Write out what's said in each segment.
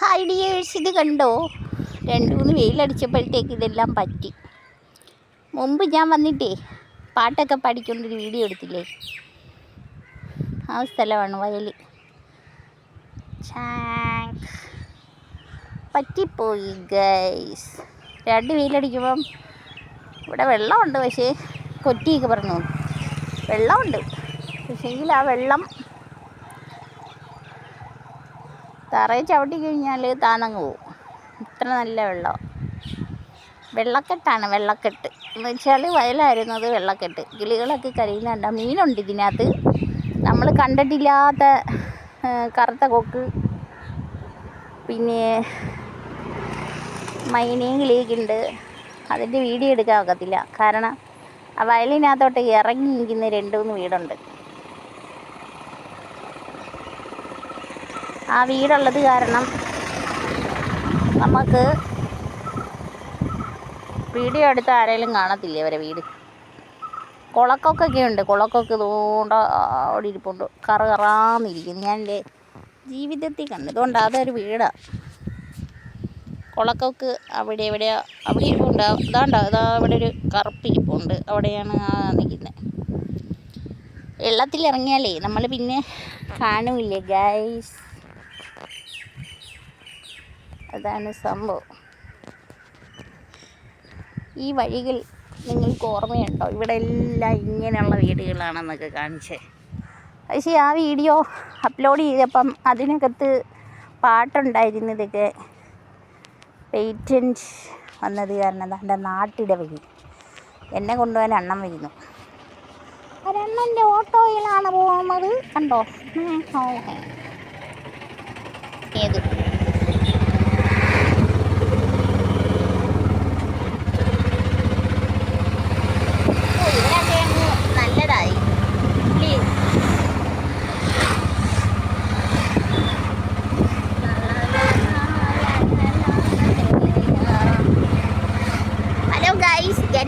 Hi dears ഇത് കണ്ടോ? രണ്ട് മൂന്ന് വെയിലടിച്ചപ്പോഴത്തേക്ക് ഇതെല്ലാം പറ്റി. മുമ്പ് ഞാൻ വന്നിട്ടേ പാട്ടൊക്കെ പാടിക്കൊണ്ടൊരു വീഡിയോ എടുത്തില്ലേ? ആ സ്ഥലമാണ് വയൽ പറ്റിപ്പോയി ഗൈസ് രണ്ട് വെയിലടിക്കുമ്പം ഇവിടെ വെള്ളമുണ്ട് പക്ഷേ കൊറ്റിയൊക്കെ പറഞ്ഞു. വെള്ളമുണ്ട്. പക്ഷേങ്കിൽ ആ വെള്ളം തറയിൽ ചവിട്ടി കഴിഞ്ഞാൽ താന്നങ്ങ് പോവും. ഇത്ര നല്ല വെള്ളം. വെള്ളക്കെട്ടാണ് വെള്ളക്കെട്ട്. എന്ന് വെച്ചാൽ വയലായിരുന്നത് വെള്ളക്കെട്ട്. കിളികളൊക്കെ കരയുന്നുണ്ട് മീനുണ്ട് ഇതിനകത്ത്. നമ്മൾ കണ്ടിട്ടില്ലാത്ത കറുത്ത കൊക്ക്. പിന്നെ മൈനയും കിളിയൊക്കെ ഉണ്ട്. അതിന്റെ വീഡിയോ എടുക്കാൻ ഒക്കത്തില്ല. കാരണം ആ വയലിനകത്തോട്ട് ഇറങ്ങി നിൽക്കുന്ന രണ്ട് മൂന്ന് വീടുണ്ട്. ആ വീടുള്ളത് കാരണം നമുക്ക് വീഡിയോ അടുത്ത് ആരെങ്കിലും കാണത്തില്ല അവരെ വീട്? കുളക്കൊക്കെ ഉണ്ട് കുളക്കൊക്കെ ഇതുകൊണ്ട് അവിടെ ഇരിപ്പുണ്ട്. കറ കറാന്നിരിക്കുന്നു. ഞാൻ എന്റെ ജീവിതത്തിൽ കണ്ടു ഇതുകൊണ്ട് അതൊരു വീടാണ് കുളക്കൊക്കെ അവിടെ എവിടെയാ? അവിടെ ഇരിപ്പുണ്ട്. അതാണ്ടോ ഇതാ അവിടെ ഒരു കറുപ്പിരിപ്പുണ്ട് അവിടെയാണ് നിൽക്കുന്നത്. വെള്ളത്തിൽ ഇറങ്ങിയാലേ നമ്മൾ പിന്നെ കാണില്ലേ ഗൈസ് അതാണ് സംഭവം. ഈ വഴികൾ നിങ്ങൾക്ക് ഓർമ്മയുണ്ടോ? ഇവിടെ എല്ലാം ഇങ്ങനെയുള്ള വീടുകളാണെന്നൊക്കെ കാണിച്ചേ. പക്ഷേ ആ വീഡിയോ അപ്ലോഡ് ചെയ്തപ്പം അതിനകത്ത് പാട്ടുണ്ടായിരുന്നതൊക്കെ പേറ്റന്റ് വന്നത് കാരണം എന്റെ നാട്ടിടെ വഴി. എന്നെ കൊണ്ടുപോകാൻ അണ്ണം വരുന്നു. ഒരെണ്ണന്റെ ഓട്ടോയിലാണ് പോകുന്നത്. കണ്ടോ. ഏത്?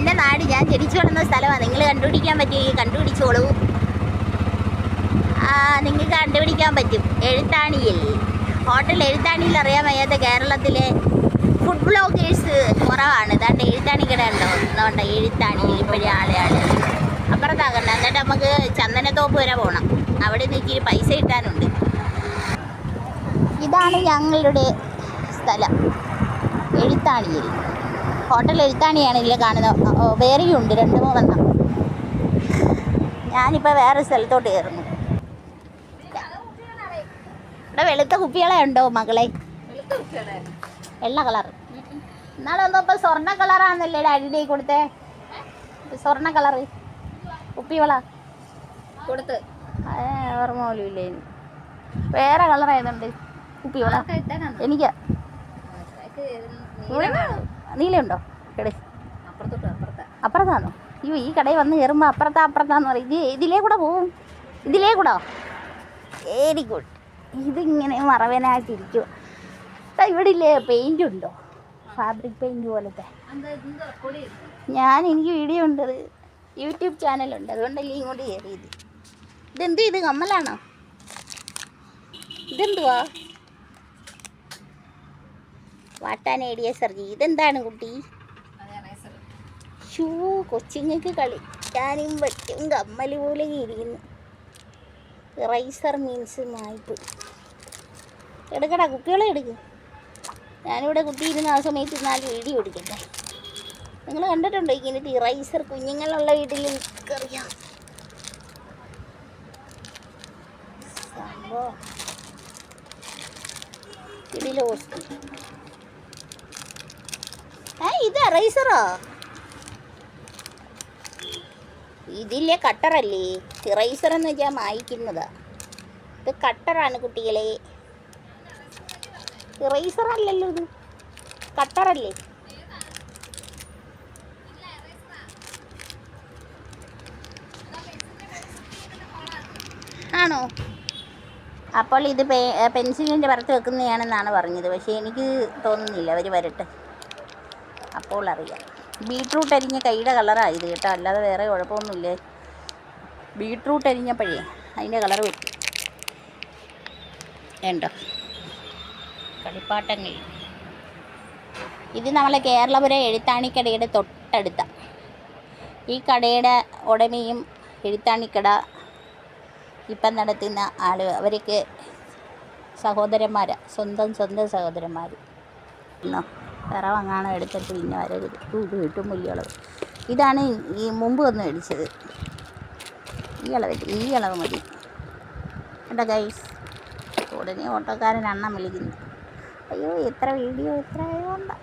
എന്റെ നാട് ഞാൻ ജനിച്ചു വളർന്ന സ്ഥലമാണ് നിങ്ങൾ കണ്ടുപിടിക്കാൻ പറ്റുമെങ്കിൽ കണ്ടുപിടിച്ചോളൂ. നിങ്ങൾക്ക് കണ്ടുപിടിക്കാൻ പറ്റും. എഴുത്താണിയിൽ. ഹോട്ടൽ എഴുത്താണിയിൽ അറിയാൻ വയ്യാത്ത കേരളത്തിലെ ഫുഡ് ബ്ലോഗേഴ്സ് കുറവാണ്. ഇതാണ്ട് എഴുത്താണി കട ഉണ്ടോ അതുകൊണ്ട് എഴുത്താണിയിൽ ഇപ്പോഴും ആളെ ആൾ. അപ്പുറത്താകണ്ട. എന്നിട്ട് നമുക്ക് ചന്ദനത്തോപ്പ് വരെ പോകണം അവിടെ നിന്ന് ഇച്ചിരി പൈസ കിട്ടാനുണ്ട്. ഇതാണ് ഞങ്ങളുടെ സ്ഥലം. എഴുത്താണിയിൽ. ഹോട്ടൽ എഴുത്താണിയാണ് ഇതിൽ കാണുന്നത്. വേറെയും ഉണ്ട് രണ്ട് മൂന്നെണ്ണം ഞാനിപ്പോൾ വേറെ സ്ഥലത്തോട്ട് കയറുന്നു. ഇവിടെ വെളുത്ത കുപ്പികളെ ഉണ്ടോ മകളെ? വെള്ള കളർ. എന്നാലും ഇപ്പം സ്വർണ കളറാണെന്നല്ലേ അടിയുടെ കൊടുത്തേ? സ്വർണ കളറ്. കുപ്പിവള കൊടുത്ത്. ഓർമ്മ പോലും ഇല്ലേ വേറെ കളർ ആയതുണ്ട് കുപ്പിവള എനിക്ക് നീലയുണ്ടോ? കട അപ്പുറത്തോട്ട് അപ്പുറത്തെ. അപ്പുറത്താണോ അയ്യോ ഈ കടയിൽ വന്ന് കയറുമ്പോൾ അപ്പുറത്താ അപ്പുറത്താന്ന് പറയും. ഇത് ഇതിലേ കൂടെ പോവും. ഇതിലേ കൂടോ? വെരി ഗുഡ് ഇതിങ്ങനെ മറവനായിട്ടിരിക്കും ഇവിടെ ഇല്ലേ പെയിന്റ് ഉണ്ടോ ഫാബ്രിക് പെയിന്റ് പോലത്തെ. ഞാൻ എനിക്ക് വീഡിയോ ഉണ്ട് യൂട്യൂബ് ചാനലുണ്ട്. അതുകൊണ്ടല്ലേ ഇങ്ങോട്ട് കയറിയത് ഇതെന്ത് ഇത് കമ്മലാണോ? ഇതെന്തുവാ? വാട്ടാനേടിയ സർജി ഇതെന്താണ് കുട്ടി? ഷൂ കൊച്ചിങ്ങക്ക് കളിക്കാനും പറ്റും കമ്മൽ പോലെ ഇരിക്കുന്നു. റൈസർ മീൻസ് മായ്പ്. എടുക്കടാ കുട്ടികളെ എടുക്ക്. ഞാനിവിടെ കുട്ടി ഇരുന്ന് ആ സമയത്ത് നാല് വീഡിയോ എടുക്കട്ടെ. നിങ്ങൾ കണ്ടിട്ടുണ്ടോ ഇങ്ങനത്തെ ഇറൈസർ കുഞ്ഞുങ്ങളുള്ള വീട്ടിൽ എനിക്കറിയാം സംഭവം. ഇടിലോസ്റ്റ് ഇത് റൈസറോ ഇതില്ലേ കട്ടറല്ലേ? ഇറൈസർ എന്ന് വെച്ചാൽ മായിക്കുന്നത്. ഇത് കട്ടറാണ് കുട്ടികളെ. ഇറൈസർ അല്ലല്ലോ ഇത്. കട്ടറല്ലേ? ആണോ? അപ്പോൾ ഇത് പെൻസിലിന്റെ പുറത്ത് വെക്കുന്നതാണെന്നാണ് പറഞ്ഞത്. പക്ഷേ എനിക്ക് തോന്നുന്നില്ല. അവർ വരട്ടെ. അപ്പോൾ അറിയാം. ബീട്രൂട്ട് അരിഞ്ഞ കൈയുടെ കളറാണ് ഇത് കേട്ടോ. അല്ലാതെ വേറെ കുഴപ്പമൊന്നുമില്ലേ? ബീട്രൂട്ട് അരിഞ്ഞപ്പോഴേ അതിന്റെ കളർ പറ്റി. ഉണ്ടോ കളിപ്പാട്ടങ്ങൾ. ഇത് നമ്മളെ കേരളപുരം എഴുത്താണിക്കടയുടെ തൊട്ടടുത്ത. ഈ കടയുടെ ഉടമയും എഴുത്താണിക്കട ഇപ്പം നടത്തുന്ന ആൾ അവർക്ക് സഹോദരന്മാരാണ് സ്വന്തം സ്വന്തം സഹോദരന്മാർ എന്നോ പിറവങ്ങാണം എടുത്തിട്ട് പിന്നെ വരരുത്. ഇത് കിട്ടും വലിയ അളവ്. ഇതാണ് ഈ മുമ്പ് വന്ന് മേടിച്ചത്. ഈ അളവ് ഈ അളവ് മതി. കേട്ടോ ഗൈസ് ഉടനെ ഓട്ടോക്കാരൻ അണ്ണം വിളിക്കുന്നു. അയ്യോ എത്ര വീഡിയോ എത്ര ഉണ്ട്